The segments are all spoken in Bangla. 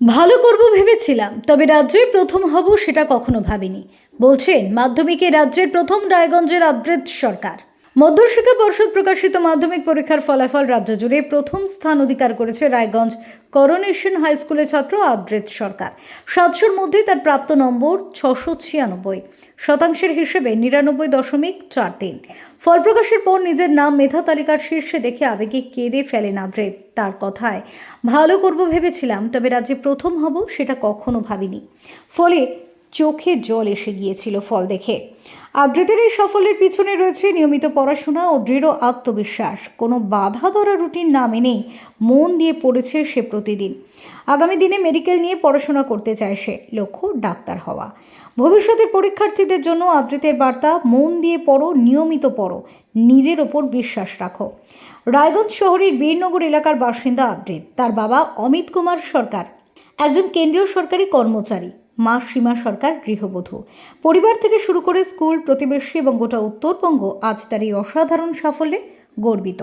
ভালো করব ভেবেছিলাম, তবে রাজ্যে প্রথম হব সেটা কখনো ভাবিনি, বলছেন মাধ্যমিকে রাজ্যের প্রথম রায়গঞ্জের আদ্রেত সরকার। মধ্যশিক্ষা পর্ষদ প্রকাশিত মাধ্যমিক পরীক্ষার ফলাফল রাজ্য জুড়ে প্রথম স্থান অধিকার করেছে রায়গঞ্জ করোনেশন হাই স্কুলের ছাত্র আদ্রেত সরকার। সাতশোর মধ্যে তার প্রাপ্ত নম্বর ছশো ছিয়ানব্বই, শতাংশের হিসেবে নিরানব্বই দশমিক চার তিন। ফল প্রকাশের পর নিজের নাম, মেধা, তালিকার শীর্ষে দেখে আবেগে কেঁদে ফেলেন আদ্রেত। তার কথায়, ভালো করব ভেবেছিলাম, তবে রাজ্যে প্রথম হব সেটা কখনো ভাবিনি। ফলে চোখে জল এসে গিয়েছিল ফল দেখে। আদ্রিতের এই সফলের পিছনে রয়েছে নিয়মিত পড়াশোনা ও দৃঢ় আত্মবিশ্বাস। কোনো বাধা ধরা রুটিন না মেনেই মন দিয়ে পড়েছে সে প্রতিদিন। আগামী দিনে মেডিকেল নিয়ে পড়াশোনা করতে চায় সে, লক্ষ্য ডাক্তার হওয়া। ভবিষ্যতের পরীক্ষার্থীদের জন্য আদ্রিতের বার্তা, মন দিয়ে পড়ো, নিয়মিত পড়ো, নিজের ওপর বিশ্বাস রাখো। রায়গঞ্জ শহরের বীরনগর এলাকার বাসিন্দা আদ্রিত তার বাবা অমিত কুমার সরকার, একজন কেন্দ্রীয় সরকারি কর্মচারী। মা সীমা সরকার গৃহবধূ। পরিবার থেকে শুরু করে স্কুল প্রতিবেশী এবং গোটা উত্তরবঙ্গ আজ তার এই অসাধারণ সাফল্যে গর্বিত।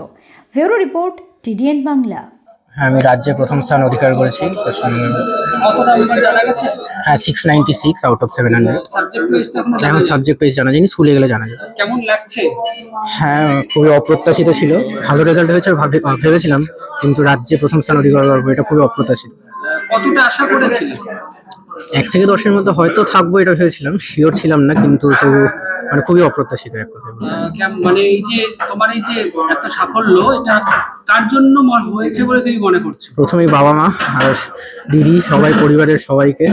Bureau report TDN Bangla. হ্যাঁ আমি রাজ্যে প্রথম স্থান অধিকার করেছি। হ্যাঁ six ninety six out of seven hundred wise এখনও সাবজেক্ট পেজ জানা যায়নি স্কুলে গেলে জানা যায় কেমন লাগছে? হ্যাঁ খুবই অপ্রত্যাশিত ছিল। ভালো রেজাল্ট হয়েছে ভাবে- ভেবেছিলাম কিন্তু রাজ্যে প্রথম স্থান অধিকার করব এটা খুবই অপ্রত্যাশিত। কতটা আশা এক থেকে দশের মধ্যে হয়তো থাকব এটা ভেবেছিলাম শিওর ছিলাম না কিন্তু তবু মানে খুবই অপ্রত্যাশিত এক কেম- মানে এই যে তোমার এই যে এত সাফল্য এটা কার জন্য হয়েছে বলে তুমি মনে করছ? প্রথমেই বাবা মা আর দিদি সবাই পরিবারের সবাইকে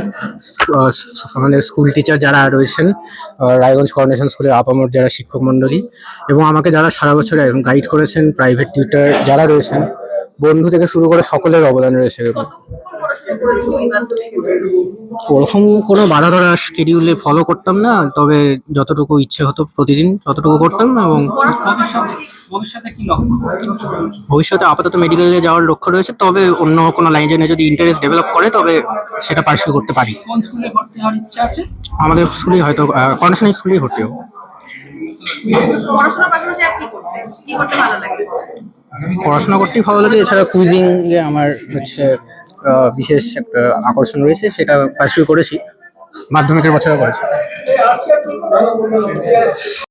আমাদের স্কুল টিচার যারা রয়েছেন রায়গঞ্জ করোনেশন স্কুলের আপামর যারা শিক্ষক মণ্ডলী এবং আমাকে যারা সারা বছর গাইড করেছেন প্রাইভেট টিউটার যারা রয়েছেন বন্ধু থেকে শুরু করে সকলের অবদান রয়েছে প্রথম কোনো বাধা ধরা শিডিউলে ফলো করতাম না তবে যতটুকু ইচ্ছে হতো প্রতিদিন ততটুকু করতাম এবং ভবিষ্যতে ভবিষ্যতে কি লক্ষ্য? ভবিষ্যতে আপাতত মেডিকেলে যাওয়ার লক্ষ্য রয়েছে তবে অন্য কোনো লাইনে যদি ইন্টারেস্ট ডেভেলপ করে তবে সেটা পার্সিউ করতে পারি। আমাদের স্কুলেই হয়তো কন্ডিশনাল স্কুলেই ভর্তি হব। পড়াশোনার পাশাপাশি আর কি করতে? ভালো লাগে? পড়াশোনা করতেই ভালো লাগে এছাড়া কুইজিং এ আমার হচ্ছে বিশেষ একটা আকর্ষণ রয়েছে সেটা পার্সিউ করেছি মাধ্যমিকের বছরে করেছি।